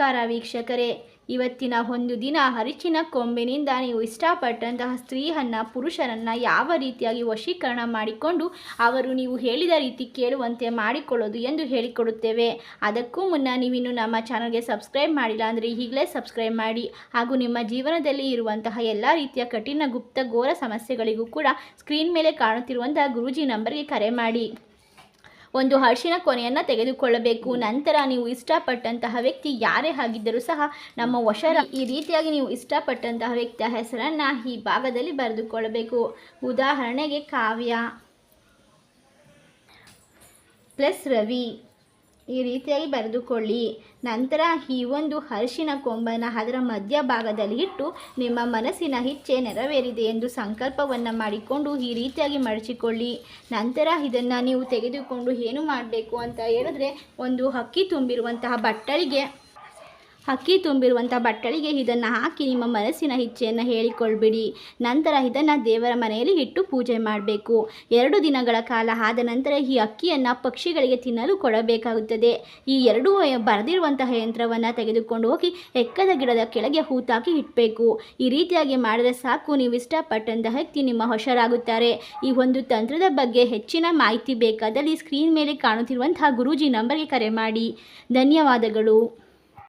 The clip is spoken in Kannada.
ನಮಸ್ಕಾರ ವೀಕ್ಷಕರೇ. ಇವತ್ತಿನ ಒಂದು ದಿನ ಹರಿಚಿನ ಕೊಂಬಿನಿಂದ ನೀವು ಇಷ್ಟಪಟ್ಟಂತಹ ಸ್ತ್ರೀಯನ್ನು, ಪುರುಷರನ್ನು ಯಾವ ರೀತಿಯಾಗಿ ವಶೀಕರಣ ಮಾಡಿಕೊಂಡು ಅವರು ನೀವು ಹೇಳಿದ ರೀತಿ ಕೇಳುವಂತೆ ಮಾಡಿಕೊಳ್ಳೋದು ಎಂದು ಹೇಳಿಕೊಡುತ್ತೇವೆ. ಅದಕ್ಕೂ ಮುನ್ನ ನೀವಿನ್ನು ನಮ್ಮ ಚಾನಲ್ಗೆ ಸಬ್ಸ್ಕ್ರೈಬ್ ಮಾಡಿಲ್ಲ ಅಂದರೆ ಈಗಲೇ ಸಬ್ಸ್ಕ್ರೈಬ್ ಮಾಡಿ. ಹಾಗೂ ನಿಮ್ಮ ಜೀವನದಲ್ಲಿ ಇರುವಂತಹ ಎಲ್ಲ ರೀತಿಯ ಕಠಿಣ, ಗುಪ್ತ, ಘೋರ ಸಮಸ್ಯೆಗಳಿಗೂ ಕೂಡ ಸ್ಕ್ರೀನ್ ಮೇಲೆ ಕಾಣುತ್ತಿರುವಂತಹ ಗುರೂಜಿ ನಂಬರ್ಗೆ ಕರೆ ಮಾಡಿ. ಒಂದು ಅರಿಶಿನ ಕೊನೆಯನ್ನು ತೆಗೆದುಕೊಳ್ಳಬೇಕು. ನಂತರ ನೀವು ಇಷ್ಟಪಟ್ಟಂತಹ ವ್ಯಕ್ತಿ ಯಾರೇ ಆಗಿದ್ದರೂ ಸಹ ನಮ್ಮ ವಶರ ಈ ರೀತಿಯಾಗಿ ನೀವು ಇಷ್ಟಪಟ್ಟಂತಹ ವ್ಯಕ್ತಿಯ ಹೆಸರನ್ನು ಈ ಭಾಗದಲ್ಲಿ ಬರೆದುಕೊಳ್ಳಬೇಕು. ಉದಾಹರಣೆಗೆ ಕಾವ್ಯ ಪ್ಲಸ್ ರವಿ. ಈ ರೀತಿಯಾಗಿ ಬರೆದುಕೊಳ್ಳಿ. ನಂತರ ಈ ಒಂದು ಅರಿಶಿನ ಕೊಂಬನ್ನು ಅದರ ಮಧ್ಯಭಾಗದಲ್ಲಿ ಇಟ್ಟು ನಿಮ್ಮ ಮನಸ್ಸಿನ ಇಚ್ಛೆ ನೆರವೇರಿದೆ ಎಂದು ಸಂಕಲ್ಪವನ್ನು ಮಾಡಿಕೊಂಡು ಈ ರೀತಿಯಾಗಿ ಮಡಚಿಕೊಳ್ಳಿ. ನಂತರ ಇದನ್ನು ನೀವು ತೆಗೆದುಕೊಂಡು ಏನು ಮಾಡಬೇಕು ಅಂತ ಹೇಳಿದ್ರೆ ಒಂದು ಅಕ್ಕಿ ತುಂಬಿರುವಂತಹ ಬಟ್ಟಲಿಗೆ ಅಕ್ಕಿ ತುಂಬಿರುವಂಥ ಬಟ್ಟಲಿಗೆ ಇದನ್ನು ಹಾಕಿ ನಿಮ್ಮ ಮನಸ್ಸಿನ ಇಚ್ಛೆಯನ್ನು ಹೇಳಿಕೊಳ್ಬಿಡಿ. ನಂತರ ಇದನ್ನು ದೇವರ ಮನೆಯಲ್ಲಿ ಇಟ್ಟು ಪೂಜೆ ಮಾಡಬೇಕು. ಎರಡು ದಿನಗಳ ಕಾಲ ಆದ ನಂತರ ಈ ಅಕ್ಕಿಯನ್ನು ಪಕ್ಷಿಗಳಿಗೆ ತಿನ್ನಲು ಕೊಡಬೇಕಾಗುತ್ತದೆ. ಈ ಎರಡೂ ಬರೆದಿರುವಂತಹ ಯಂತ್ರವನ್ನು ತೆಗೆದುಕೊಂಡು ಹೋಗಿ ಎಕ್ಕದ ಗಿಡದ ಕೆಳಗೆ ಹೂತಾಕಿ ಇಡಬೇಕು ಈ ರೀತಿಯಾಗಿ ಮಾಡಿದರೆ ಸಾಕು, ನೀವು ಇಷ್ಟಪಟ್ಟಂತಹ ವ್ಯಕ್ತಿ ನಿಮ್ಮ ಹೊಷರಾಗುತ್ತಾರೆ ಈ ಒಂದು ತಂತ್ರದ ಬಗ್ಗೆ ಹೆಚ್ಚಿನ ಮಾಹಿತಿ ಬೇಕಾದಲ್ಲಿ ಸ್ಕ್ರೀನ್ ಮೇಲೆ ಕಾಣುತ್ತಿರುವಂತಹ ಗುರೂಜಿ ನಂಬರ್ಗೆ ಕರೆ ಮಾಡಿ. ಧನ್ಯವಾದಗಳು.